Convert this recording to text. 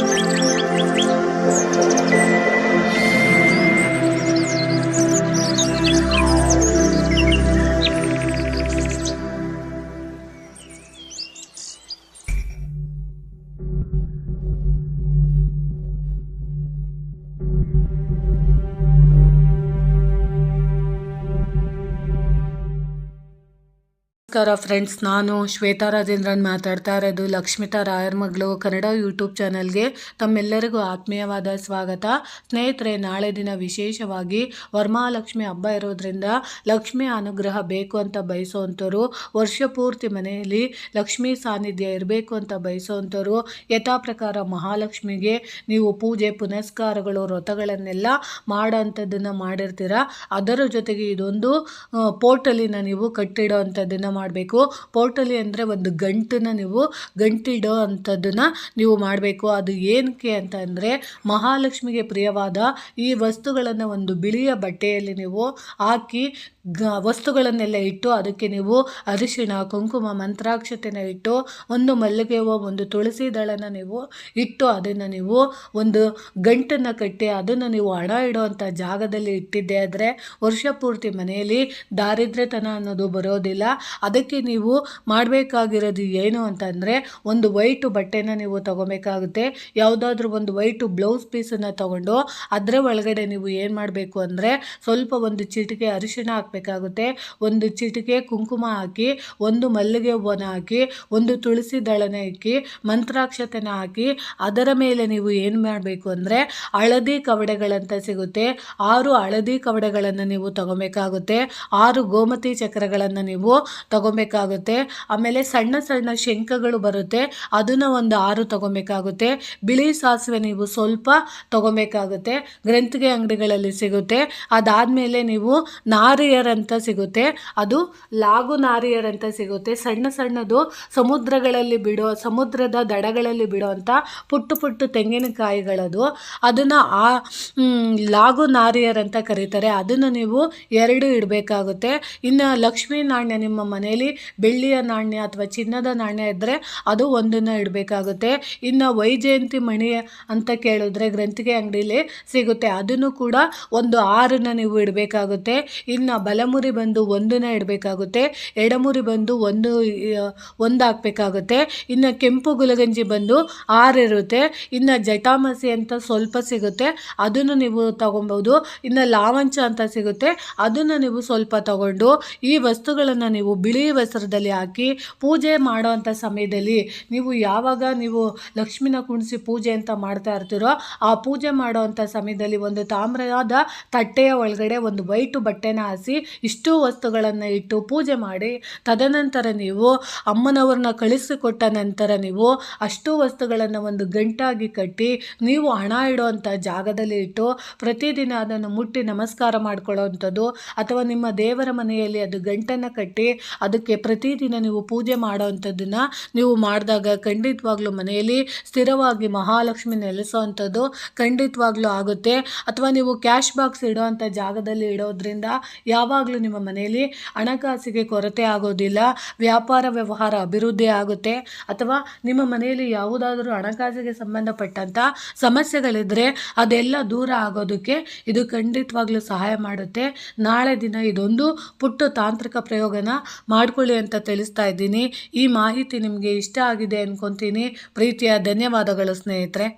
Thank you. ನಮಸ್ಕಾರ friends, ನಾನು ಶ್ವೇತಾ ರಾಜೇಂದ್ರನ್ ಮಾತಾಡ್ತಾ ಇರೋದು ಲಕ್ಷ್ಮಿತಾ ರಾಯರ್ ಮಗಳು ಕನ್ನಡ ಯೂಟ್ಯೂಬ್ ಚಾನಲ್ಗೆ. ತಮ್ಮೆಲ್ಲರಿಗೂ ಆತ್ಮೀಯವಾದ ಸ್ವಾಗತ. ಸ್ನೇಹಿತರೆ, ನಾಳೆ ದಿನ ವಿಶೇಷವಾಗಿ ವರಮಹಾಲಕ್ಷ್ಮಿ ಹಬ್ಬ ಇರೋದ್ರಿಂದ ಲಕ್ಷ್ಮಿ ಅನುಗ್ರಹ ಬೇಕು ಅಂತ ಬಯಸೋವಂಥವ್ರು, ವರ್ಷ ಪೂರ್ತಿ ಮನೆಯಲ್ಲಿ ಲಕ್ಷ್ಮಿ ಸಾನ್ನಿಧ್ಯ ಇರಬೇಕು ಅಂತ ಬಯಸೋವಂಥವ್ರು, ಯಥಾ ಪ್ರಕಾರ ಮಹಾಲಕ್ಷ್ಮಿಗೆ ನೀವು ಪೂಜೆ, ಪುನಸ್ಕಾರಗಳು, ವ್ರತಗಳನ್ನೆಲ್ಲ ಮಾಡೋಂಥದ್ದನ್ನು ಮಾಡಿರ್ತೀರ? ಅದರ ಜೊತೆಗೆ ಇದೊಂದು ಪೋರ್ಟಲಿನ ನೀವು ಕಟ್ಟಿಡೋ ಅಂಥದ್ದನ್ನು ಮಾಡಬೇಕು. ಪೋರ್ಟಲಿ ಅಂದರೆ ಒಂದು ಗಂಟನ್ನು ನೀವು ಗಂಟಿಡೋ ಅಂಥದ್ದನ್ನು ನೀವು ಮಾಡಬೇಕು. ಅದು ಏನಕ್ಕೆ ಅಂತ ಅಂದರೆ ಮಹಾಲಕ್ಷ್ಮಿಗೆ ಪ್ರಿಯವಾದ ಈ ವಸ್ತುಗಳನ್ನು ಒಂದು ಬಿಳಿಯ ಬಟ್ಟೆಯಲ್ಲಿ ನೀವು ಹಾಕಿ ಗ ವಸ್ತುಗಳನ್ನೆಲ್ಲ ಇಟ್ಟು ಅದಕ್ಕೆ ನೀವು ಅರಿಶಿಣ, ಕುಂಕುಮ, ಮಂತ್ರಾಕ್ಷತೆನ ಇಟ್ಟು ಒಂದು ಮಲ್ಲಿಗೆ ಹೂವು, ಒಂದು ತುಳಸಿ ದಳನ ನೀವು ಇಟ್ಟು ಅದನ್ನು ನೀವು ಒಂದು ಗಂಟನ್ನು ಕಟ್ಟಿ ಅದನ್ನು ನೀವು ಹಣ ಇಡುವಂಥ ಜಾಗದಲ್ಲಿ ಇಟ್ಟಿದ್ದೆ ಆದರೆ ವರ್ಷ ಪೂರ್ತಿ ಮನೆಯಲ್ಲಿ ದಾರಿದ್ರ್ಯತನ ಅನ್ನೋದು ಬರೋದಿಲ್ಲ. ಅದಕ್ಕೆ ನೀವು ಮಾಡಬೇಕಾಗಿರೋದು ಏನು ಅಂತಂದರೆ ಒಂದು ವೈಟು ಬಟ್ಟೆನ ನೀವು ತೊಗೋಬೇಕಾಗುತ್ತೆ. ಯಾವುದಾದ್ರೂ ಒಂದು ವೈಟು ಬ್ಲೌಸ್ ಪೀಸನ್ನು ತೊಗೊಂಡು ಅದರ ಒಳಗಡೆ ನೀವು ಏನು ಮಾಡಬೇಕು ಅಂದರೆ ಸ್ವಲ್ಪ ಒಂದು ಚಿಟಿಕೆ ಅರಿಶಿಣ ಹಾಕಬೇಕಾಗುತ್ತೆ. ಒಂದು ಚಿಟಿಕೆ ಕುಂಕುಮ ಹಾಕಿ, ಒಂದು ಮಲ್ಲಿಗೆ ಹೂವನ ಹಾಕಿ, ಒಂದು ತುಳಸಿ ದಳನ ಇಕ್ಕಿ, ಮಂತ್ರಾಕ್ಷತೆನ ಹಾಕಿ, ಅದರ ಮೇಲೆ ನೀವು ಏನು ಮಾಡಬೇಕು ಅಂದರೆ ಹಳದಿ ಕವಡೆಗಳಂತ ಸಿಗುತ್ತೆ. ಆರು ಹಳದಿ ಕವಡೆಗಳನ್ನು ನೀವು ತಗೋಬೇಕಾಗುತ್ತೆ. ಆರು ಗೋಮತಿ ಚಕ್ರಗಳನ್ನು ನೀವು ತಗೋಬೇಕಾಗುತ್ತೆ. ಆಮೇಲೆ ಸಣ್ಣ ಸಣ್ಣ ಶಂಖಗಳು ಬರುತ್ತೆ. ಅದನ್ನು ಒಂದು ಆರು ತಗೋಬೇಕಾಗುತ್ತೆ. ಬಿಳಿ ಸಾಸಿವೆ ನೀವು ಸ್ವಲ್ಪ ತಗೋಬೇಕಾಗುತ್ತೆ. ಗ್ರಂಥಿಗೆ ಅಂಗಡಿಗಳಲ್ಲಿ ಸಿಗುತ್ತೆ. ಅದಾದಮೇಲೆ ನೀವು ನಾರಿಯರ್ ಅಂತ ಸಿಗುತ್ತೆ. ಅದು ಲಾಗು ನಾರಿಯರ್ ಅಂತ ಸಿಗುತ್ತೆ. ಸಣ್ಣ ಸಣ್ಣದು ಸಮುದ್ರಗಳಲ್ಲಿ ಬಿಡೋ, ಸಮುದ್ರದ ದಡಗಳಲ್ಲಿ ಬಿಡುವಂಥ ಪುಟ್ಟು ಪುಟ್ಟು ತೆಂಗಿನಕಾಯಿಗಳದು. ಅದನ್ನು ಆ ಲಾಗು ನಾರಿಯರ್ ಅಂತ ಕರೀತಾರೆ. ಅದನ್ನು ನೀವು ಎರಡು ಇಡಬೇಕಾಗುತ್ತೆ. ಇನ್ನು ಲಕ್ಷ್ಮೀ ನಾಣ್ಯ ನಿಮ್ಮ ಮನೆಯಲ್ಲಿ ಬೆಳ್ಳಿಯ ನಾಣ್ಯ ಅಥವಾ ಚಿನ್ನದ ನಾಣ್ಯ ಇದ್ದರೆ ಅದು ಒಂದನ್ನು ಇಡಬೇಕಾಗುತ್ತೆ. ಇನ್ನು ವೈಜಯಂತಿ ಮಣಿ ಅಂತ ಕೇಳಿದ್ರೆ ಗ್ರಂಥಿಗೆ ಅಂಗಡಿಲಿ ಸಿಗುತ್ತೆ. ಅದನ್ನು ಕೂಡ ಒಂದು ಆರನ್ನು ನೀವು ಇಡಬೇಕಾಗುತ್ತೆ. ಇನ್ನು ಬಲಮುರಿ ಬಂದು ಒಂದನ್ನ ಇಡಬೇಕಾಗುತ್ತೆ, ಎಡಮುರಿ ಬಂದು ಒಂದು ಒಂದು ಹಾಕ್ಬೇಕಾಗುತ್ತೆ. ಇನ್ನು ಕೆಂಪು ಗುಲಗಂಜಿ ಬಂದು ಆರು ಇರುತ್ತೆ. ಇನ್ನು ಜಟಾಮಸಿ ಅಂತ ಸ್ವಲ್ಪ ಸಿಗುತ್ತೆ, ಅದನ್ನು ನೀವು ತಗೊಬೋದು. ಇನ್ನು ಲಾವಂಚ ಅಂತ ಸಿಗುತ್ತೆ, ಅದನ್ನು ನೀವು ಸ್ವಲ್ಪ ತಗೊಂಡು ಈ ವಸ್ತುಗಳನ್ನು ನೀವು ಬಿಳಿ ವಸ್ತ್ರದಲ್ಲಿ ಹಾಕಿ ಪೂಜೆ ಮಾಡೋವಂಥ ಸಮಯದಲ್ಲಿ ನೀವು ಯಾವಾಗ ನೀವು ಲಕ್ಷ್ಮಿನ ಕುಣಿಸಿ ಪೂಜೆ ಅಂತ ಮಾಡ್ತಾ ಇರ್ತೀರೋ, ಆ ಪೂಜೆ ಮಾಡೋವಂಥ ಸಮಯದಲ್ಲಿ ಒಂದು ತಾಮ್ರದ ತಟ್ಟೆಯ ಒಳಗಡೆ ಒಂದು ವೈಟು ಬಟ್ಟೆನ ಹಾಸಿ ಇಷ್ಟು ವಸ್ತುಗಳನ್ನು ಇಟ್ಟು ಪೂಜೆ ಮಾಡಿ, ತದನಂತರ ನೀವು ಅಮ್ಮನವ್ರನ್ನ ಕಳಿಸಿಕೊಟ್ಟ ನಂತರ ನೀವು ಅಷ್ಟು ವಸ್ತುಗಳನ್ನು ಒಂದು ಗಂಟಾಗಿ ಕಟ್ಟಿ, ನೀವು ಹಣ ಇಡುವಂಥ ಜಾಗದಲ್ಲಿ ಇಟ್ಟು ಪ್ರತಿದಿನ ಅದನ್ನು ಮುಟ್ಟಿ ನಮಸ್ಕಾರ ಮಾಡ್ಕೊಳ್ಳೋವಂಥದ್ದು ಅಥವಾ ನಿಮ್ಮ ದೇವರ ಮನೆಯಲ್ಲಿ ಅದು ಗಂಟನ್ನು ಕಟ್ಟಿ ಅದಕ್ಕೆ ಪ್ರತಿದಿನ ನೀವು ಪೂಜೆ ಮಾಡೋವಂಥದ್ದನ್ನು ನೀವು ಮಾಡಿದಾಗ ಖಂಡಿತವಾಗ್ಲೂ ಮನೆಯಲ್ಲಿ ಸ್ಥಿರವಾಗಿ ಮಹಾಲಕ್ಷ್ಮಿ ನೆಲೆಸೋವಂಥದ್ದು ಖಂಡಿತವಾಗ್ಲೂ ಆಗುತ್ತೆ. ಅಥವಾ ನೀವು ಕ್ಯಾಶ್ ಬಾಕ್ಸ್ ಇಡೋವಂಥ ಜಾಗದಲ್ಲಿ ಇಡೋದ್ರಿಂದ ಯಾವಾಗಲೂ ನಿಮ್ಮ ಮನೆಯಲ್ಲಿ ಹಣಕಾಸಿಗೆ ಕೊರತೆ ಆಗೋದಿಲ್ಲ, ವ್ಯಾಪಾರ ವ್ಯವಹಾರ ಅಭಿವೃದ್ಧಿ ಆಗುತ್ತೆ. ಅಥವಾ ನಿಮ್ಮ ಮನೆಯಲ್ಲಿ ಯಾವುದಾದರೂ ಹಣಕಾಸಿಗೆ ಸಂಬಂಧಪಟ್ಟಂಥ ಸಮಸ್ಯೆಗಳಿದ್ದರೆ ಅದೆಲ್ಲ ದೂರ ಆಗೋದಕ್ಕೆ ಇದು ಖಂಡಿತವಾಗ್ಲೂ ಸಹಾಯ ಮಾಡುತ್ತೆ. ನಾಳೆ ದಿನ ಇದೊಂದು ಪುಟ್ಟ ತಾಂತ್ರಿಕ ಪ್ರಯೋಗನ ಮಾಡಿಕೊಳ್ಳಿ ಅಂತ ತಿಳಿಸ್ತಾ ಇದ್ದೀನಿ. ಈ ಮಾಹಿತಿ ನಿಮಗೆ ಇಷ್ಟ ಆಗಿದೆ ಅಂದ್ಕೊತೀನಿ ಪ್ರೀತಿಯ ಧನ್ಯವಾದಗಳು ಸ್ನೇಹಿತರೆ.